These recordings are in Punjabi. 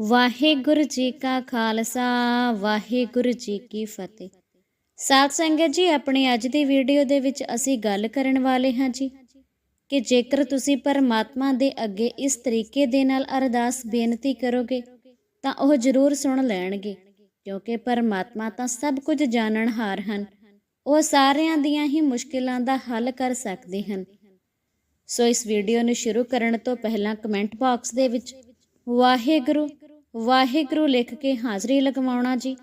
ਵਾਹਿਗੁਰੂ ਜੀ ਕਾ ਖਾਲਸਾ, ਵਾਹਿਗੁਰੂ ਜੀ ਕੀ ਫਤਿਹ। ਸਾਧ ਸੰਗਤ ਜੀ, ਆਪਣੀ ਅੱਜ ਦੀ ਵੀਡੀਓ ਦੇ ਵਿੱਚ ਅਸੀਂ ਗੱਲ ਕਰਨ ਵਾਲੇ ਹਾਂ ਜੀ ਕਿ ਜੇਕਰ ਤੁਸੀਂ ਪਰਮਾਤਮਾ ਦੇ ਅੱਗੇ ਇਸ ਤਰੀਕੇ ਦੇ ਨਾਲ ਅਰਦਾਸ ਬੇਨਤੀ ਕਰੋਗੇ, ਤਾਂ ਉਹ ਜ਼ਰੂਰ ਸੁਣ ਲੈਣਗੇ, ਕਿਉਂਕਿ ਪਰਮਾਤਮਾ ਤਾਂ ਸਭ ਕੁਝ ਜਾਣਨਹਾਰ ਹਨ। ਉਹ ਸਾਰਿਆਂ ਦੀਆਂ ਹੀ ਮੁਸ਼ਕਿਲਾਂ ਦਾ ਹੱਲ ਕਰ ਸਕਦੇ ਹਨ। ਸੋ ਇਸ ਵੀਡੀਓ ਨੂੰ ਸ਼ੁਰੂ ਕਰਨ ਤੋਂ ਪਹਿਲਾਂ ਕਮੈਂਟ ਬਾਕਸ ਦੇ ਵਿੱਚ, ਵਾਹਿਗੁਰੂ ਵਾਹਿਗੁਰੂ ਲਿਖ ਕੇ ਹਾਜ਼ਰੀ ਲਗਵਾਉਣਾ ਜੀ,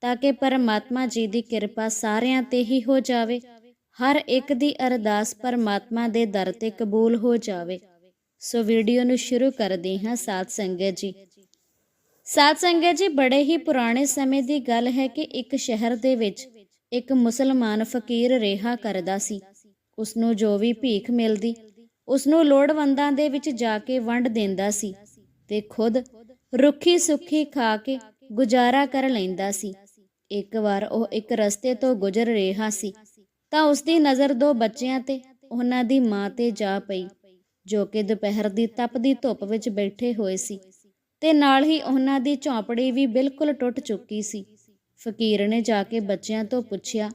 ਤਾਂ ਕਿ ਪਰਮਾਤਮਾ ਜੀ ਦੀ ਕਿਰਪਾ ਸਾਰਿਆਂ ਤੇ ਹੀ ਹੋ ਜਾਵੇ, ਹਰ ਇੱਕ ਦੀ ਅਰਦਾਸ ਪਰਮਾਤਮਾ ਦੇ ਦਰ ਤੇ ਕਬੂਲ ਹੋ ਜਾਵੇ। ਸੋ ਵੀਡੀਓ ਨੂੰ ਸ਼ੁਰੂ ਕਰਦੇ ਹਾਂ ਸਾਧ ਸੰਗਤ ਜੀ। ਸਾਧ ਸੰਗਤ ਜੀ, ਬੜੇ ਹੀ ਪੁਰਾਣੇ ਸਮੇਂ ਦੀ ਗੱਲ ਹੈ ਕਿ ਇੱਕ ਸ਼ਹਿਰ ਦੇ ਵਿੱਚ ਇੱਕ ਮੁਸਲਮਾਨ ਫਕੀਰ ਰਿਹਾ ਕਰਦਾ ਸੀ। ਉਸ ਨੂੰ ਜੋ ਵੀ ਭੀਖ ਮਿਲਦੀ ਉਸ ਨੂੰ ਲੋੜਵੰਦਾਂ ਦੇ ਵਿੱਚ ਜਾ ਕੇ ਵੰਡ ਦਿੰਦਾ ਸੀ ਤੇ ਖੁਦ ਰੁੱਖੀ ਸੁੱਖੀ ਖਾ ਕੇ ਗੁਜ਼ਾਰਾ ਕਰ ਲੈਂਦਾ ਸੀ। ਇੱਕ ਵਾਰ ਉਹ ਇੱਕ ਰਸਤੇ ਤੋਂ ਗੁਜ਼ਰ ਰਿਹਾ ਸੀ, ਤਾਂ ਉਸ ਦੀ ਨਜ਼ਰ ਦੋ ਬੱਚਿਆਂ ਤੇ ਉਹਨਾਂ ਦੀ ਮਾਂ ਤੇ ਜਾ ਪਈ, ਜੋ ਕਿ ਦੁਪਹਿਰ ਦੀ ਤਪਦੀ ਧੁੱਪ ਵਿੱਚ ਬੈਠੇ ਹੋਏ ਸੀ। ਤੇ ਨਾਲ ਹੀ ਉਹਨਾਂ ਦੀ ਝੌਂਪੜੀ ਵੀ ਬਿਲਕੁਲ ਟੁੱਟ ਚੁੱਕੀ ਸੀ। ਫਕੀਰ ਨੇ ਜਾ ਕੇ ਬੱਚਿਆਂ ਤੋਂ ਪੁੱਛਿਆ,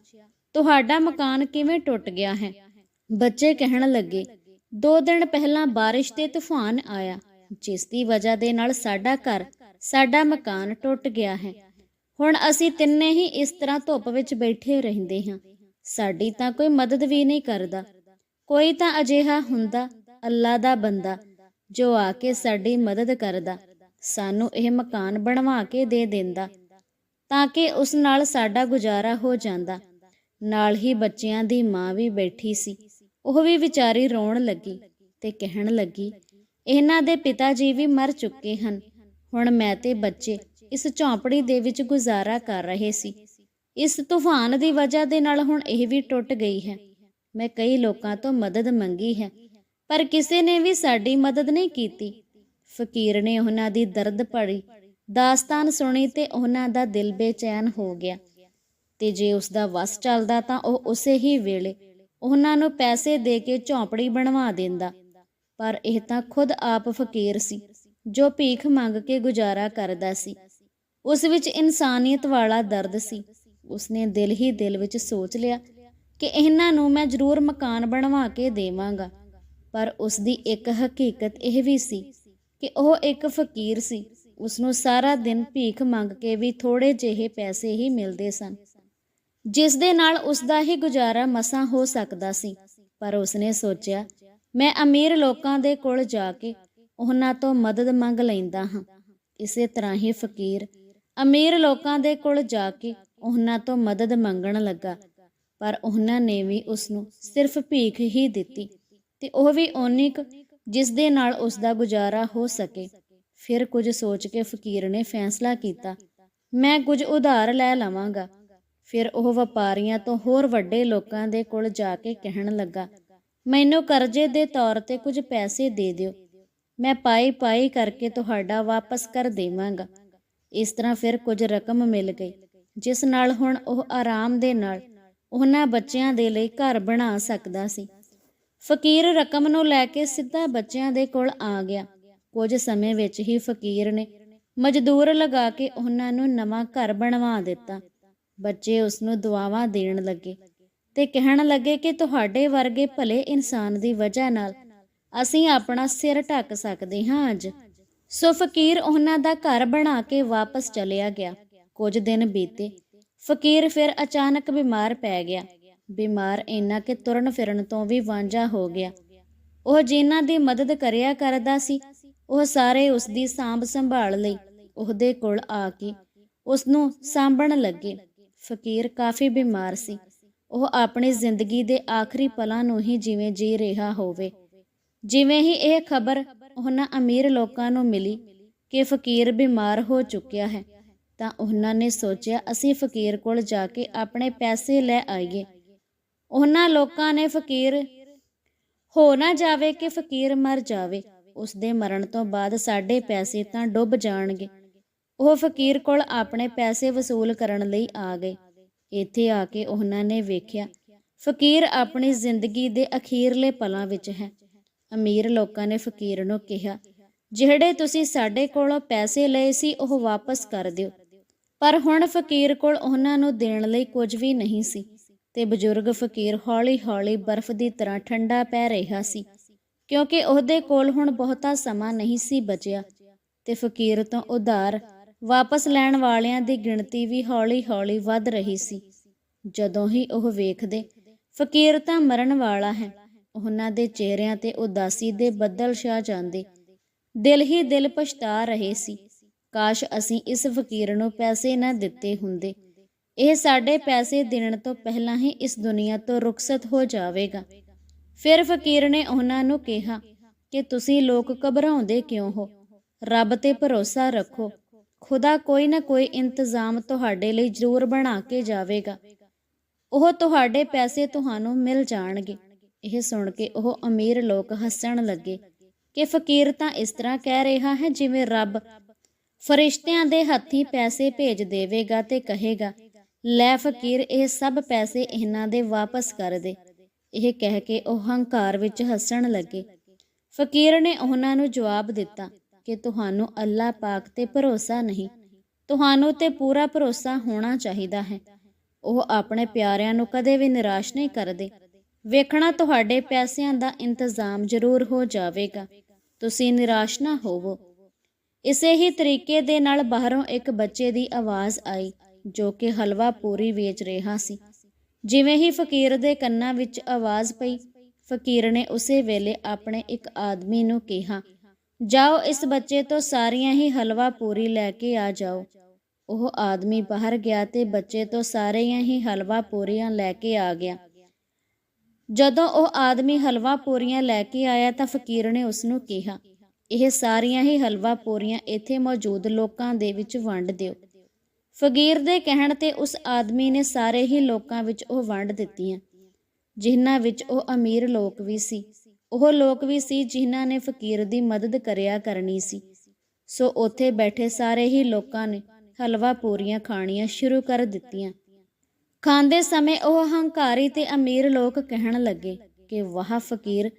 ਤੁਹਾਡਾ ਮਕਾਨ ਕਿਵੇਂ ਟੁੱਟ ਗਿਆ ਹੈ? ਬੱਚੇ ਕਹਿਣ ਲੱਗੇ, ਦੋ ਦਿਨ ਪਹਿਲਾਂ ਬਾਰਿਸ਼ ਤੇ ਤੂਫਾਨ ਆਇਆ ਜਿਸ ਦੀ ਵਜ੍ਹਾ ਦੇ ਨਾਲ ਸਾਡਾ ਘਰ, ਸਾਡਾ ਮਕਾਨ ਟੁੱਟ ਗਿਆ ਹੈ। ਹੁਣ ਅਸੀਂ ਤਿੰਨੇ ਹੀ ਇਸ ਤਰ੍ਹਾਂ ਧੁੱਪ ਵਿੱਚ ਬੈਠੇ ਰਹਿੰਦੇ ਹਾਂ। ਸਾਡੀ ਤਾਂ ਕੋਈ ਮਦਦ ਵੀ ਨਹੀਂ ਕਰਦਾ। ਕੋਈ ਤਾਂ ਅਜਿਹਾ ਹੁੰਦਾ, ਅੱਲਾ ਦਾ ਬੰਦਾ, ਜੋ ਆ ਕੇ ਸਾਡੀ ਮਦਦ ਕਰਦਾ, ਸਾਨੂੰ ਇਹ ਮਕਾਨ ਬਣਵਾ ਕੇ ਦੇ ਦਿੰਦਾ, ਤਾਂ ਕਿ ਉਸ ਨਾਲ ਸਾਡਾ ਗੁਜ਼ਾਰਾ ਹੋ ਜਾਂਦਾ। ਨਾਲ ਹੀ ਬੱਚਿਆਂ ਦੀ ਮਾਂ ਵੀ ਬੈਠੀ ਸੀ। ਉਹ ਵੀ ਵਿਚਾਰੀ ਰੋਣ ਲੱਗੀ ਤੇ ਕਹਿਣ ਲੱਗੀ ਇਹਨਾਂ ਦੇ ਪਿਤਾ ਜੀ ਵੀ ਮਰ ਚੁੱਕੇ ਹਨ। ਹੁਣ ਮੈਂ ਤੇ ਬੱਚੇ ਇਸ ਝੌਂਪੜੀ ਦੇ ਵਿੱਚ ਗੁਜ਼ਾਰਾ ਕਰ ਰਹੇ ਸੀ। ਇਸ ਤੂਫਾਨ ਦੀ ਵਜ੍ਹਾ ਦੇ ਨਾਲ ਹੁਣ ਇਹ ਵੀ ਟੁੱਟ ਗਈ ਹੈ। ਮੈਂ ਕਈ ਲੋਕਾਂ ਤੋਂ ਮਦਦ ਮੰਗੀ ਹੈ, ਪਰ ਕਿਸੇ ਨੇ ਵੀ ਸਾਡੀ ਮਦਦ ਨਹੀਂ ਕੀਤੀ। ਫਕੀਰ ਨੇ ਉਹਨਾਂ ਦੀ ਦਰਦ ਭਰੀ, ਦਾਸਤਾਨ ਸੁਣੀ ਤੇ ਉਹਨਾਂ ਦਾ ਦਿਲ ਬੇਚੈਨ ਹੋ ਗਿਆ। ਤੇ ਜੇ ਉਸ ਦਾ ਵਸ ਚੱਲਦਾ ਤਾਂ ਉਹ ਉਸੇ ਹੀ ਵੇਲੇ ਉਹਨਾਂ ਨੂੰ ਪੈਸੇ ਦੇ ਕੇ ਝੌਂਪੜੀ ਬਣਵਾ ਦਿੰਦਾ। ਪਰ ਇਹ ਤਾਂ ਖੁਦ ਆਪ ਫਕੀਰ ਸੀ, ਜੋ ਭੀਖ ਮੰਗ ਕੇ ਗੁਜ਼ਾਰਾ ਕਰਦਾ ਸੀ। ਉਸ ਵਿੱਚ ਇਨਸਾਨੀਅਤ ਵਾਲਾ ਦਰਦ ਸੀ। ਉਸਨੇ ਦਿਲ ਹੀ ਦਿਲ ਵਿੱਚ ਸੋਚ ਲਿਆ ਕਿ ਇਹਨਾਂ ਨੂੰ ਮੈਂ ਜ਼ਰੂਰ ਮਕਾਨ ਬਣਵਾ ਕੇ ਦੇਵਾਂਗਾ। ਪਰ ਉਸ ਦੀ ਇੱਕ ਹਕੀਕਤ ਇਹ ਵੀ ਸੀ ਕਿ ਉਹ ਇੱਕ ਫਕੀਰ ਸੀ। ਉਸ ਨੂੰ ਸਾਰਾ ਦਿਨ ਭੀਖ ਮੰਗ ਕੇ ਵੀ ਥੋੜੇ ਜਿਹੇ ਪੈਸੇ ਹੀ ਮਿਲਦੇ ਸਨ। ਜਿਸ ਦੇ ਨਾਲ ਉਸ ਦਾ ਹੀ ਗੁਜ਼ਾਰਾ ਮਸਾਂ ਹੋ ਸਕਦਾ ਸੀ। ਪਰ ਉਸਨੇ ਸੋਚਿਆ ਮੈਂ ਅਮੀਰ ਲੋਕਾਂ ਦੇ ਕੋਲ ਜਾ ਕੇ ਉਹਨਾਂ ਤੋਂ ਮਦਦ ਮੰਗ ਲੈਂਦਾ ਹਾਂ। ਇਸੇ ਤਰ੍ਹਾਂ ਹੀ ਫਕੀਰ ਅਮੀਰ ਲੋਕਾਂ ਦੇ ਕੋਲ ਜਾ ਕੇ ਉਹਨਾਂ ਤੋਂ ਮਦਦ ਮੰਗਣ ਲੱਗਾ, ਪਰ ਉਹਨਾਂ ਨੇ ਵੀ ਉਸ ਨੂੰ ਸਿਰਫ ਭੀਖ ਹੀ ਦਿੱਤੀ ਤੇ ਉਹ ਵੀ ਓਨੀ ਕੁ ਜਿਸ ਦੇ ਨਾਲ ਉਸ ਦਾ ਗੁਜ਼ਾਰਾ ਹੋ ਸਕੇ। ਫਿਰ ਕੁਝ ਸੋਚ ਕੇ ਫਕੀਰ ਨੇ ਫੈਸਲਾ ਕੀਤਾ, ਮੈਂ ਕੁਝ ਉਧਾਰ ਲੈ ਲਵਾਂਗਾ। ਫਿਰ ਉਹ ਵਪਾਰੀਆਂ ਤੋਂ ਹੋਰ ਵੱਡੇ ਲੋਕਾਂ ਦੇ ਕੋਲ ਜਾ ਕੇ ਕਹਿਣ ਲੱਗਾ ਮੈਨੂੰ ਕਰਜ਼ੇ ਦੇ ਤੌਰ ਤੇ ਕੁਝ ਪੈਸੇ ਦੇ ਦਿਓ। ਮੈਂ ਪਾਈ ਪਾਈ ਕਰਕੇ ਤੁਹਾਡਾ ਵਾਪਸ ਕਰ ਦੇਵਾਂਗਾ। ਇਸ ਤਰ੍ਹਾਂ ਫਿਰ ਕੁਝ ਰਕਮ ਮਿਲ ਗਈ, ਜਿਸ ਨਾਲ ਹੁਣ ਉਹ ਆਰਾਮ ਦੇ ਨਾਲ ਉਹਨਾਂ ਬੱਚਿਆਂ ਦੇ ਲਈ ਘਰ ਬਣਾ ਸਕਦਾ ਸੀ। ਫਕੀਰ ਰਕਮ ਨੂੰ ਲੈ ਕੇ ਸਿੱਧਾ ਬੱਚਿਆਂ ਦੇ ਕੋਲ ਆ ਗਿਆ। ਕੁਝ ਸਮੇਂ ਵਿੱਚ ਹੀ ਫਕੀਰ ਨੇ ਮਜ਼ਦੂਰ ਲਗਾ ਕੇ ਉਹਨਾਂ ਨੂੰ ਨਵਾਂ ਘਰ ਬਣਵਾ ਦਿੱਤਾ। ਬੱਚੇ ਉਸ ਨੂੰ ਦੁਆਵਾਂ ਦੇਣ ਲੱਗੇ। ਤੇ ਕਹਿਣ ਲੱਗੇ ਕਿ ਤੁਹਾਡੇ ਵਰਗੇ ਭਲੇ ਇਨਸਾਨ ਦੀ ਵਜ੍ਹਾ ਨਾਲ ਅਸੀਂ ਆਪਣਾ ਸਿਰ ਢੱਕ ਸਕਦੇ ਹਾਂ ਅੱਜ। ਸੋ ਫਕੀਰ ਉਹਨਾਂ ਦਾ ਘਰ ਬਣਾ ਕੇ ਵਾਪਸ ਚਲਿਆ ਗਿਆ। ਕੁਝ ਦਿਨ ਬੀਤੇ, ਫਕੀਰ ਫਿਰ ਅਚਾਨਕ ਬਿਮਾਰ ਪੈ ਗਿਆ। ਬਿਮਾਰ ਇੰਨਾ ਕਿ ਤੁਰਨ ਫਿਰਨ ਤੋਂ ਵੀ ਵਾਂਝਾ ਹੋ ਗਿਆ। ਉਹ ਜਿਨ੍ਹਾਂ ਦੀ ਮਦਦ ਕਰਿਆ ਕਰਦਾ ਸੀ, ਉਹ ਸਾਰੇ ਉਸ ਦੀ ਸਾਂਭ ਸੰਭਾਲ ਲਈ ਉਹਦੇ ਕੋਲ ਆ ਕੇ ਉਸ ਨੂੰ ਸਾਂਭਣ ਲੱਗੇ। ਫਕੀਰ ਕਾਫੀ ਬਿਮਾਰ ਸੀ। ਉਹ ਆਪਣੀ ਜ਼ਿੰਦਗੀ ਦੇ ਆਖਰੀ ਪਲਾਂ ਨੂੰ ਹੀ ਜਿਵੇਂ ਜੀ ਰਿਹਾ ਹੋਵੇ। ਜਿਵੇਂ ਹੀ ਇਹ ਖਬਰ ਉਹਨਾਂ ਅਮੀਰ ਲੋਕਾਂ ਨੂੰ ਮਿਲੀ ਕਿ ਫਕੀਰ ਬਿਮਾਰ ਹੋ ਚੁੱਕਿਆ ਹੈ, ਤਾਂ ਉਹਨਾਂ ਨੇ ਸੋਚਿਆ, ਅਸੀਂ ਫਕੀਰ ਕੋਲ ਜਾ ਕੇ ਆਪਣੇ ਪੈਸੇ ਲੈ ਆਈਏ। ਉਹਨਾਂ ਲੋਕਾਂ ਨੇ ਫਕੀਰ, ਹੋ ਨਾ ਜਾਵੇ ਕਿ ਫਕੀਰ ਮਰ ਜਾਵੇ, ਉਸ ਦੇ ਮਰਨ ਤੋਂ ਬਾਅਦ ਸਾਡੇ ਪੈਸੇ ਤਾਂ ਡੁੱਬ ਜਾਣਗੇ। ਉਹ ਫਕੀਰ ਕੋਲ ਆਪਣੇ ਪੈਸੇ ਵਸੂਲ ਕਰਨ ਲਈ ਆ ਗਏ। ਇੱਥੇ ਆ ਕੇ ਉਹਨਾਂ ਨੇ ਵੇਖਿਆ, ਫਕੀਰ ਆਪਣੀ ਜ਼ਿੰਦਗੀ ਦੇ ਅਖੀਰਲੇ ਪਲਾਂ ਵਿੱਚ ਹੈ। ਅਮੀਰ ਲੋਕਾਂ ਨੇ ਫਕੀਰ ਨੂੰ ਕਿਹਾ, ਜਿਹੜੇ ਤੁਸੀਂ ਸਾਡੇ ਕੋਲੋਂ ਪੈਸੇ ਲਏ ਸੀ, ਉਹ ਵਾਪਸ ਕਰ ਦਿਓ। ਪਰ ਹੁਣ ਫਕੀਰ ਕੋਲ ਉਹਨਾਂ ਨੂੰ ਦੇਣ ਲਈ ਕੁਝ ਵੀ ਨਹੀਂ ਸੀ ਤੇ ਬਜ਼ੁਰਗ ਫਕੀਰ ਹੌਲੀ-ਹੌਲੀ ਬਰਫ਼ ਦੀ ਤਰ੍ਹਾਂ ਠੰਡਾ ਪੈ ਰਿਹਾ ਸੀ, ਕਿਉਂਕਿ ਉਹਦੇ ਕੋਲ ਹੁਣ ਬਹੁਤਾ ਸਮਾਂ ਨਹੀਂ ਸੀ ਬਚਿਆ ਤੇ ਫਕੀਰ ਤੋਂ ਉਧਾਰ ਵਾਪਸ ਲੈਣ ਵਾਲਿਆਂ ਦੀ ਗਿਣਤੀ ਵੀ ਹੌਲੀ-ਹੌਲੀ ਵੱਧ ਰਹੀ ਸੀ। ਜਦੋਂ ਹੀ ਉਹ ਵੇਖਦੇ, ਫਕੀਰ ਤਾਂ ਮਰਨ ਵਾਲਾ ਹੈ। ਉਹਨਾਂ ਦੇ ਚਿਹਰਿਆਂ ਤੇ ਉਦਾਸੀ ਦੇ ਬੱਦਲ ਛਾ ਜਾਂਦੇ। ਦਿਲ ਹੀ ਦਿਲ ਪਛਤਾ ਰਹੇ ਸੀ। ਕਾਸ਼ ਅਸੀਂ ਇਸ ਫਕੀਰ ਨੂੰ ਪੈਸੇ ਨਾ ਦਿੱਤੇ ਹੁੰਦੇ। ਇਹ ਸਾਡੇ ਪੈਸੇ ਦੇਣ ਤੋਂ ਪਹਿਲਾਂ ਹੀ ਇਸ ਦੁਨੀਆ ਤੋਂ ਰੁਖਸਤ ਹੋ ਜਾਵੇਗਾ। ਫਿਰ ਫਕੀਰ ਨੇ ਉਹਨਾਂ ਨੂੰ ਕਿਹਾ ਕਿ ਤੁਸੀਂ ਲੋਕ ਘਬਰਾਉਂਦੇ ਕਿਉਂ ਹੋ? ਰੱਬ ਤੇ ਭਰੋਸਾ ਰੱਖੋ। ਖੁਦਾ ਕੋਈ ਨਾ ਕੋਈ ਇੰਤਜ਼ਾਮ ਤੁਹਾਡੇ ਲਈ ਜ਼ਰੂਰ ਬਣਾ ਕੇ ਜਾਵੇਗਾ। ਉਹ ਤੁਹਾਡੇ ਪੈਸੇ ਤੁਹਾਨੂੰ ਮਿਲ ਜਾਣਗੇ। ਇਹ ਸੁਣ ਕੇ ਉਹ ਅਮੀਰ ਲੋਕ ਹੱਸਣ ਲੱਗੇ ਕਿ ਫਕੀਰ ਤਾਂ ਇਸ ਤਰ੍ਹਾਂ ਕਹਿ ਰਿਹਾ ਹੈ ਜਿਵੇਂ ਰੱਬ ਫਰਿਸ਼ਤਿਆਂ ਦੇ ਹੱਥੀ ਪੈਸੇ ਭੇਜ ਦੇਵੇਗਾ ਤੇ ਕਹੇਗਾ, ਲੈ ਫਕੀਰ, ਇਹ ਸਭ ਪੈਸੇ ਇਹਨਾਂ ਦੇ ਵਾਪਸ ਕਰ ਦੇ। ਇਹ ਕਹਿ ਕੇ ਉਹ ਹੰਕਾਰ ਵਿੱਚ ਹੱਸਣ ਲੱਗੇ। ਫਕੀਰ ਨੇ ਉਹਨਾਂ ਨੂੰ ਜਵਾਬ ਦਿੱਤਾ ਕਿ ਤੁਹਾਨੂੰ ਅੱਲਾਹ ਪਾਕ ਤੇ ਭਰੋਸਾ ਨਹੀਂ। ਤੁਹਾਨੂੰ ਤੇ ਪੂਰਾ ਭਰੋਸਾ ਹੋਣਾ ਚਾਹੀਦਾ ਹੈ। ਉਹ ਆਪਣੇ ਪਿਆਰਿਆਂ ਨੂੰ ਕਦੇ ਵੀ ਨਿਰਾਸ਼ ਨਹੀਂ ਕਰਦੇ। ਵੇਖਣਾ ਤੁਹਾਡੇ ਪੈਸਿਆਂ ਦਾ ਇੰਤਜ਼ਾਮ ਜ਼ਰੂਰ ਹੋ ਜਾਵੇਗਾ। ਤੁਸੀਂ ਨਿਰਾਸ਼ ਨਾ ਹੋਵੋ। ਇਸੇ ਹੀ ਤਰੀਕੇ ਦੇ ਨਾਲ ਬਾਹਰੋਂ ਇੱਕ ਬੱਚੇ ਦੀ ਆਵਾਜ਼ ਆਈ, ਜੋ ਕਿ ਹਲਵਾ ਪੂਰੀ ਵੇਚ ਰਿਹਾ ਸੀ। ਜਿਵੇਂ ਹੀ ਫਕੀਰ ਦੇ ਕੰਨਾਂ ਵਿੱਚ ਆਵਾਜ਼ ਪਈ, ਫਕੀਰ ਨੇ ਉਸੇ ਵੇਲੇ ਆਪਣੇ ਇੱਕ ਆਦਮੀ ਨੂੰ ਕਿਹਾ ਜਾਓ, ਇਸ ਬੱਚੇ ਤੋਂ ਸਾਰੀਆਂ ਹੀ ਹਲਵਾ ਪੂਰੀ ਲੈ ਕੇ ਆ ਜਾਓ। ਉਹ ਆਦਮੀ ਬਾਹਰ ਗਿਆ ਤੇ ਬੱਚੇ ਤੋਂ ਸਾਰੀਆਂ ਹੀ ਹਲਵਾ ਪੂਰੀਆਂ ਲੈ ਕੇ ਆ ਗਿਆ। ਜਦੋਂ ਉਹ ਆਦਮੀ ਹਲਵਾ ਪੂਰੀਆਂ ਲੈ ਕੇ ਆਇਆ ਤਾਂ ਫਕੀਰ ਨੇ ਉਸ ਨੂੰ ਕਿਹਾ, ਇਹ ਸਾਰੀਆਂ ਹੀ ਹਲਵਾ ਪੂਰੀਆਂ ਇੱਥੇ ਮੌਜੂਦ ਲੋਕਾਂ ਦੇ ਵਿੱਚ ਵੰਡ ਦਿਓ। ਫਕੀਰ ਦੇ ਕਹਿਣ ਤੇ ਉਸ ਆਦਮੀ ਨੇ ਸਾਰੇ ਹੀ ਲੋਕਾਂ ਵਿੱਚ ਉਹ ਵੰਡ ਦਿੱਤੀਆਂ, ਜਿਨ੍ਹਾਂ ਵਿੱਚ ਉਹ ਅਮੀਰ ਲੋਕ ਵੀ ਸੀ। ਉਹ ਲੋਕ ਵੀ ਸੀ ਜਿਨ੍ਹਾਂ ਨੇ ਫਕੀਰ ਦੀ ਮਦਦ ਕਰਿਆ ਕਰਨੀ ਸੀ। ਸੋ ਉੱਥੇ ਬੈਠੇ ਸਾਰੇ ਹੀ ਲੋਕਾਂ ਨੇ ਹਲਵਾ ਪੂਰੀਆਂ ਖਾਣੀਆਂ ਸ਼ੁਰੂ ਕਰ ਦਿੱਤੀਆਂ। ਖਾਂਦੇ ਸਮੇਂ ਉਹ ਹੰਕਾਰੀ ਤੇ ਅਮੀਰ ਲੋਕ ਕਹਿਣ ਲੱਗੇ ਕਿ, ਵਾਹ ਫਕੀਰ,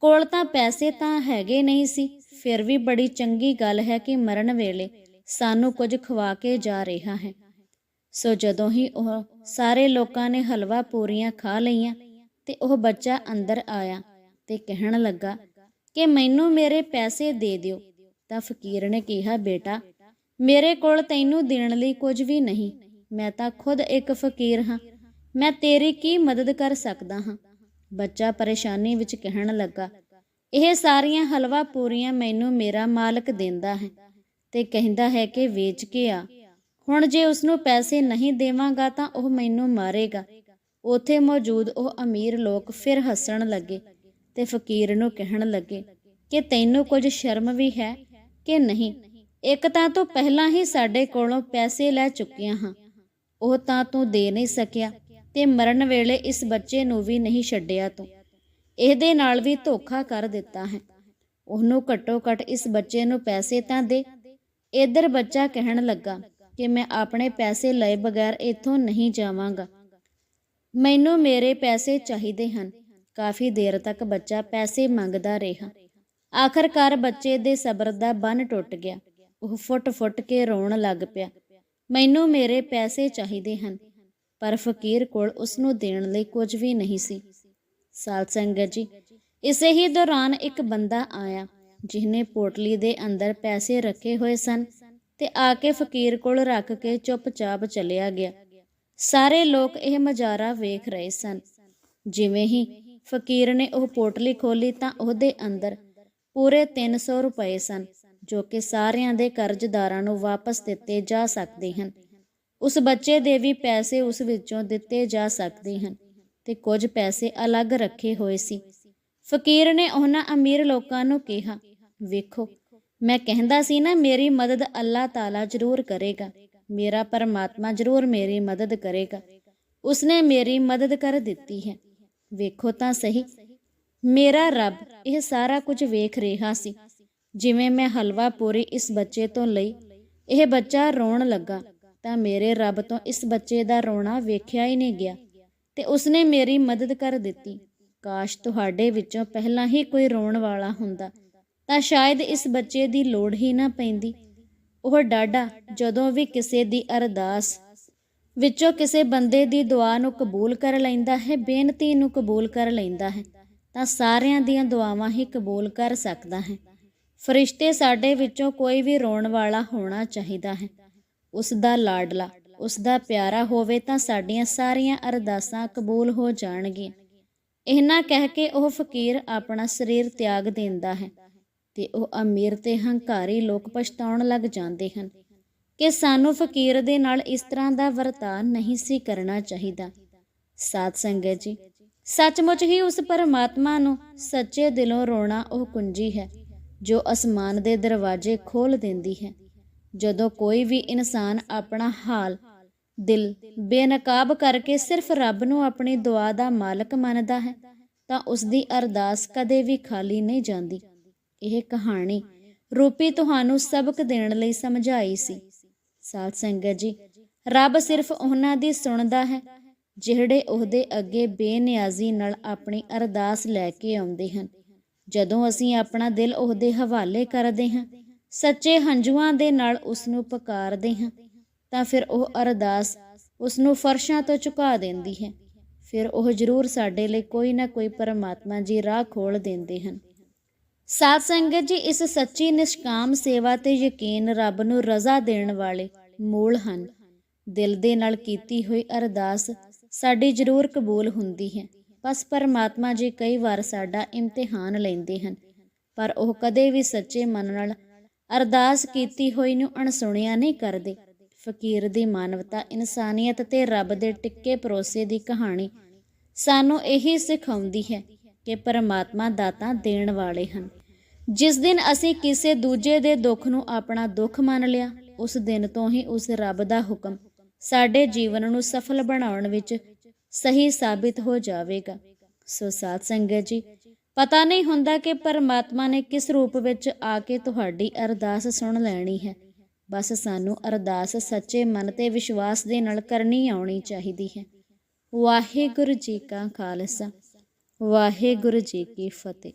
ਕੋਲ ਤਾਂ ਪੈਸੇ ਤਾਂ ਹੈਗੇ ਨਹੀਂ ਸੀ, ਫਿਰ ਵੀ ਬੜੀ ਚੰਗੀ ਗੱਲ ਹੈ ਕਿ ਮਰਨ ਵੇਲੇ ਸਾਨੂੰ ਕੁਝ ਖਵਾ ਕੇ ਜਾ ਰਿਹਾ ਹੈ। ਸੋ ਜਦੋਂ ਹੀ ਉਹ ਸਾਰੇ ਲੋਕਾਂ ਨੇ ਹਲਵਾ ਪੂਰੀਆਂ ਖਾ ਲਈਆਂ ਤੇ ਉਹ ਬੱਚਾ ਅੰਦਰ ਆਇਆ ਤੇ ਕਹਿਣ ਲੱਗਾ, ਕਿ ਮੈਨੂੰ ਮੇਰੇ ਪੈਸੇ ਦੇ ਦਿਓ। ਤਾਂ ਫਕੀਰ ਨੇ ਕਿਹਾ, ਬੇਟਾ, ਮੇਰੇ ਕੋਲ ਤੈਨੂੰ ਦੇਣ ਲਈ ਕੁਝ ਵੀ ਨਹੀਂ। ਮੈਂ ਤਾਂ ਖੁਦ ਇੱਕ ਫਕੀਰ ਹਾਂ। ਮੈਂ ਤੇਰੀ ਕੀ ਮਦਦ ਕਰ ਸਕਦਾ ਹਾਂ? ਬੱਚਾ ਪਰੇਸ਼ਾਨੀ ਵਿੱਚ ਕਹਿਣ ਲੱਗਾ, ਇਹ ਸਾਰੀਆਂ ਹਲਵਾ ਪੂਰੀਆਂ ਮੈਨੂੰ ਮੇਰਾ ਮਾਲਕ ਦਿੰਦਾ ਹੈ ਤੇ ਕਹਿੰਦਾ ਹੈ ਕਿ ਵੇਚ ਕੇ ਆ। ਹੁਣ ਜੇ ਉਸ ਨੂੰ ਪੈਸੇ ਨਹੀਂ ਦੇਵਾਂਗਾ ਤਾਂ ਉਹ ਮੈਨੂੰ ਮਾਰੇਗਾ। ਉਥੇ ਮੌਜੂਦ ਉਹ ਅਮੀਰ ਲੋਕ ਫਿਰ ਹੱਸਣ ਲੱਗੇ। ਤੇ ਫਕੀਰ ਨੂੰ ਕਹਿਣ ਲੱਗੇ ਕਿ ਤੈਨੂੰ ਕੁਝ ਸ਼ਰਮ ਵੀ ਹੈ ਕਿ ਨਹੀਂ? ਇੱਕ ਤਾਂ ਤੂੰ ਪਹਿਲਾਂ ਹੀ ਸਾਡੇ ਕੋਲੋਂ ਪੈਸੇ ਲੈ ਚੁੱਕਿਆ ਹਾਂ। ਉਹ ਤਾਂ ਤੂੰ ਦੇ ਨਹੀਂ ਸਕਿਆ ਤੇ ਮਰਨ ਵੇਲੇ ਇਸ ਬੱਚੇ ਨੂੰ ਵੀ ਨਹੀਂ ਛੱਡਿਆ ਤੂੰ। ਇਹਦੇ ਨਾਲ ਵੀ ਧੋਖਾ ਕਰ ਦਿੱਤਾ ਹੈ। ਉਹਨੂੰ ਘੱਟੋ ਘੱਟ ਇਸ ਬੱਚੇ ਨੂੰ ਪੈਸੇ ਤਾਂ ਦੇ। ਇਧਰ ਬੱਚਾ ਕਹਿਣ ਲੱਗਾ ਕਿ ਮੈਂ ਆਪਣੇ ਪੈਸੇ ਲਏ ਬਗੈਰ ਇੱਥੋਂ ਨਹੀਂ ਜਾਵਾਂਗਾ। ਮੈਨੂੰ ਮੇਰੇ ਪੈਸੇ ਚਾਹੀਦੇ ਹਨ। ਕਾਫੀ ਦੇਰ ਤੱਕ ਬੱਚਾ ਪੈਸੇ ਮੰਗਦਾ ਰਿਹਾ। ਆਖਰਕਾਰ ਬੱਚੇ ਦੇ ਸਬਰ ਦਾ ਬੰਨ ਟੁੱਟ ਗਿਆ। ਉਹ ਫੁੱਟ-ਫੁੱਟ ਕੇ ਰੋਣ ਲੱਗ ਪਿਆ। ਮੈਨੂੰ ਮੇਰੇ ਪੈਸੇ ਚਾਹੀਦੇ ਹਨ, ਪਰ ਫਕੀਰ ਕੋਲ ਉਸ ਨੂੰ ਦੇਣ ਲਈ ਕੁਝ ਵੀ ਨਹੀਂ ਸੀ। ਸਾਧ ਸੰਗਤ ਜੀ, ਇਸੇ ਹੀ ਦੌਰਾਨ ਇੱਕ ਬੰਦਾ ਆਇਆ, ਜਿਹਨੇ ਪੋਟਲੀ ਦੇ ਅੰਦਰ ਪੈਸੇ ਰੱਖੇ ਹੋਏ ਸਨ ਤੇ ਆ ਕੇ ਫਕੀਰ ਕੋਲ ਰੱਖ ਕੇ ਚੁੱਪਚਾਪ ਚਲਿਆ ਗਿਆ। ਸਾਰੇ ਲੋਕ ਇਹ ਮਜ਼ਾਰਾ ਵੇਖ ਰਹੇ ਸਨ, ਜਿਵੇਂ ਹੀ ਫਕੀਰ ਨੇ ਉਹ ਪੋਟਲੀ ਖੋਲੀ ਤਾਂ ਉਹਦੇ ਅੰਦਰ ਪੂਰੇ 300 ਰੁਪਏ ਸਨ, ਜੋ ਕਿ ਸਾਰਿਆਂ ਦੇ ਕਰਜ਼ਦਾਰਾਂ ਨੂੰ ਵਾਪਸ ਦਿੱਤੇ ਜਾ ਸਕਦੇ ਹਨ। ਉਸ ਬੱਚੇ ਦੇ ਵੀ ਪੈਸੇ ਉਸ ਵਿੱਚੋਂ ਦਿੱਤੇ ਜਾ ਸਕਦੇ ਹਨ ਤੇ ਕੁਝ ਪੈਸੇ ਅਲੱਗ ਰੱਖੇ ਹੋਏ ਸੀ। ਫਕੀਰ ਨੇ ਉਹਨਾਂ ਅਮੀਰ ਲੋਕਾਂ ਨੂੰ ਕਿਹਾ, ਵੇਖੋ, ਮੈਂ ਕਹਿੰਦਾ ਸੀ ਨਾ, ਮੇਰੀ ਮਦਦ ਅੱਲਾਹ ਤਾਲਾ ਜ਼ਰੂਰ ਕਰੇਗਾ, ਮੇਰਾ ਪਰਮਾਤਮਾ ਜ਼ਰੂਰ ਮੇਰੀ ਮਦਦ ਕਰੇਗਾ। ਉਸਨੇ ਮੇਰੀ ਮਦਦ ਕਰ ਦਿੱਤੀ ਹੈ। ਵੇਖੋ ਤਾਂ ਸਹੀ। ਮੇਰਾ ਰੱਬ ਇਹ ਸਾਰਾ ਕੁਝ ਵੇਖ ਰਿਹਾ ਸੀ। ਜਿਵੇਂ ਮੈਂ ਹਲਵਾ ਪੂਰੀ ਇਸ ਬੱਚੇ ਤੋਂ ਲਈ, ਇਹ ਬੱਚਾ ਰੋਣ ਲੱਗਾ, ਤਾਂ ਮੇਰੇ ਰੱਬ ਤੋਂ ਇਸ ਬੱਚੇ ਦਾ ਰੋਣਾ ਵੇਖਿਆ ਹੀ ਨਹੀਂ ਗਿਆ, ਤੇ ਉਸਨੇ ਮੇਰੀ ਮਦਦ ਕਰ ਦਿੱਤੀ। ਕਾਸ਼ ਤੁਹਾਡੇ ਵਿੱਚੋਂ ਪਹਿਲਾਂ ਹੀ ਕੋਈ ਰੋਣ ਵਾਲਾ ਹੁੰਦਾ, ਤਾਂ ਸ਼ਾਇਦ ਇਸ ਬੱਚੇ ਦੀ ਲੋੜ ਹੀ ਨਾ ਪੈਂਦੀ। ਉਹ ਡਾਡਾ ਜਦੋਂ ਵੀ ਕਿਸੇ ਦੀ ਅਰਦਾਸ ਵਿੱਚੋਂ ਕਿਸੇ ਬੰਦੇ ਦੀ ਦੁਆ ਨੂੰ ਕਬੂਲ ਕਰ ਲੈਂਦਾ ਹੈ, ਬੇਨਤੀ ਨੂੰ ਕਬੂਲ ਕਰ ਲੈਂਦਾ ਹੈ, ਤਾਂ ਸਾਰਿਆਂ ਦੀਆਂ ਦੁਆਵਾਂ ਹੀ ਕਬੂਲ ਕਰ ਸਕਦਾ ਹੈ। ਫਰਿਸ਼ਤੇ ਸਾਡੇ ਵਿੱਚੋਂ ਕੋਈ ਵੀ ਰੋਣ ਵਾਲਾ ਹੋਣਾ ਚਾਹੀਦਾ ਹੈ। ਉਸ ਦਾ ਲਾਡਲਾ, ਉਸ ਦਾ ਪਿਆਰਾ ਹੋਵੇ ਤਾਂ ਸਾਡੀਆਂ ਸਾਰੀਆਂ ਅਰਦਾਸਾਂ ਕਬੂਲ ਹੋ ਜਾਣਗੀਆਂ। ਇਹਨਾਂ ਕਹਿ ਕੇ ਉਹ ਫਕੀਰ ਆਪਣਾ ਸਰੀਰ ਤਿਆਗ ਦਿੰਦਾ ਹੈ ਤੇ ਉਹ ਅਮੀਰ ਤੇ ਹੰਕਾਰੀ ਲੋਕ ਪਛਤਾਉਣ ਲੱਗ ਜਾਂਦੇ ਹਨ। ਕਿ ਸਾਨੂੰ ਫਕੀਰ ਦੇ ਨਾਲ ਇਸ ਤਰ੍ਹਾਂ ਦਾ ਵਰਤਾਅ ਨਹੀਂ ਸੀ ਕਰਨਾ ਚਾਹੀਦਾ। ਸਾਧ ਸੰਗਤ ਜੀ, ਸੱਚਮੁੱਚ ਹੀ ਉਸ ਪਰਮਾਤਮਾ ਨੂੰ ਸੱਚੇ ਦਿਲੋਂ ਰੋਣਾ ਉਹ ਕੁੰਜੀ ਹੈ, ਜੋ ਅਸਮਾਨ ਦੇ ਦਰਵਾਜ਼ੇ ਖੋਲ ਦਿੰਦੀ ਹੈ। ਜਦੋਂ ਕੋਈ ਵੀ ਇਨਸਾਨ ਆਪਣਾ ਹਾਲ, ਦਿਲ ਬੇਨਕਾਬ ਕਰਕੇ ਸਿਰਫ ਰੱਬ ਨੂੰ ਆਪਣੀ ਦੁਆ ਦਾ ਮਾਲਕ ਮੰਨਦਾ ਹੈ, ਤਾਂ ਉਸ ਦੀ ਅਰਦਾਸ ਕਦੇ ਵੀ ਖਾਲੀ ਨਹੀਂ ਜਾਂਦੀ। ਇਹ ਕਹਾਣੀ ਰੂਪੀ ਤੁਹਾਨੂੰ ਸਬਕ ਦੇਣ ਲਈ ਸਮਝਾਈ ਸੀ। ਸਾਧ ਸੰਗਤ ਜੀ, ਰੱਬ ਸਿਰਫ ਉਹਨਾਂ ਦੀ ਸੁਣਦਾ ਹੈ, ਜਿਹੜੇ ਉਹਦੇ ਅੱਗੇ ਬੇਨਿਆਜ਼ੀ ਨਾਲ ਆਪਣੀ ਅਰਦਾਸ ਲੈ ਕੇ ਆਉਂਦੇ ਹਨ। ਜਦੋਂ ਅਸੀਂ ਆਪਣਾ ਦਿਲ ਉਹਦੇ ਹਵਾਲੇ ਕਰਦੇ ਹਾਂ, ਸੱਚੇ ਹੰਝੂਆਂ ਦੇ ਨਾਲ ਉਸ ਨੂੰ ਪੁਕਾਰਦੇ ਹਾਂ, ਤਾਂ ਫਿਰ ਉਹ ਅਰਦਾਸ ਉਸ ਨੂੰ ਫਰਸ਼ਾਂ ਤੋਂ ਝੁਕਾ ਦਿੰਦੀ ਹੈ। ਫਿਰ ਉਹ ਜ਼ਰੂਰ ਸਾਡੇ ਲਈ ਕੋਈ ਨਾ ਕੋਈ ਪਰਮਾਤਮਾ ਜੀ ਰਾਹ ਖੋਲ ਦਿੰਦੇ ਹਨ। ਸਾਧ ਸੰਗਤ ਜੀ, ਇਸ ਸੱਚੀ ਨਿਸ਼ਕਾਮ ਸੇਵਾ ਤੇ ਯਕੀਨ ਰੱਬ ਨੂੰ ਰਜ਼ਾ ਦੇਣ ਵਾਲੇ ਮੂਲ ਹਨ। ਦਿਲ ਦੇ ਨਾਲ ਕੀਤੀ ਹੋਈ ਅਰਦਾਸ ਸਾਡੀ ਜ਼ਰੂਰ ਕਬੂਲ ਹੁੰਦੀ ਹੈ। ਬਸ ਪਰਮਾਤਮਾ ਜੀ ਕਈ ਵਾਰ ਸਾਡਾ ਇਮਤਿਹਾਨ ਲੈਂਦੇ ਹਨ। ਪਰ ਉਹ ਕਦੇ ਵੀ ਸੱਚੇ ਮਨ ਨਾਲ ਅਰਦਾਸ ਕੀਤੀ ਹੋਈ ਨੂੰ ਅਣਸੁਣਿਆ ਨਹੀਂ ਕਰਦੇ। ਫਕੀਰ ਦੀ ਮਾਨਵਤਾ, ਇਨਸਾਨੀਅਤ ਤੇ ਰੱਬ ਦੇ ਟਿੱਕੇ ਭਰੋਸੇ ਦੀ ਕਹਾਣੀ ਸਾਨੂੰ ਇਹੀ ਸਿਖਾਉਂਦੀ ਹੈ ਕਿ ਪਰਮਾਤਮਾ ਦਾਤਾ ਦੇਣ ਵਾਲੇ ਹਨ। ਜਿਸ ਦਿਨ ਅਸੀਂ ਕਿਸੇ ਦੂਜੇ ਦੇ ਦੁੱਖ ਨੂੰ ਆਪਣਾ ਦੁੱਖ ਮੰਨ ਲਿਆ ਉਸ ਦਿਨ ਤੋਂ ਹੀ ਉਸ ਰੱਬ ਦਾ ਹੁਕਮ ਸਾਡੇ ਜੀਵਨ ਨੂੰ ਸਫਲ ਬਣਾਉਣ ਵਿੱਚ ਸਹੀ ਸਾਬਿਤ ਹੋ ਜਾਵੇਗਾ। ਸੋ ਸਾਧ ਸੰਗਤ ਜੀ, ਪਤਾ ਨਹੀਂ ਹੁੰਦਾ ਕਿ ਪਰਮਾਤਮਾ ਨੇ ਕਿਸ ਰੂਪ ਵਿੱਚ ਆ ਕੇ ਤੁਹਾਡੀ ਅਰਦਾਸ ਸੁਣ ਲੈਣੀ ਹੈ। ਬਸ ਸਾਨੂੰ ਅਰਦਾਸ ਸੱਚੇ ਮਨ ਤੇ ਵਿਸ਼ਵਾਸ ਦੇ ਨਾਲ ਕਰਨੀ ਆਉਣੀ ਚਾਹੀਦੀ ਹੈ। ਵਾਹਿਗੁਰੂ ਜੀ ਕਾ ਖਾਲਸਾ, ਵਾਹਿਗੁਰੂ ਜੀ ਕੀ ਫਤਿਹ।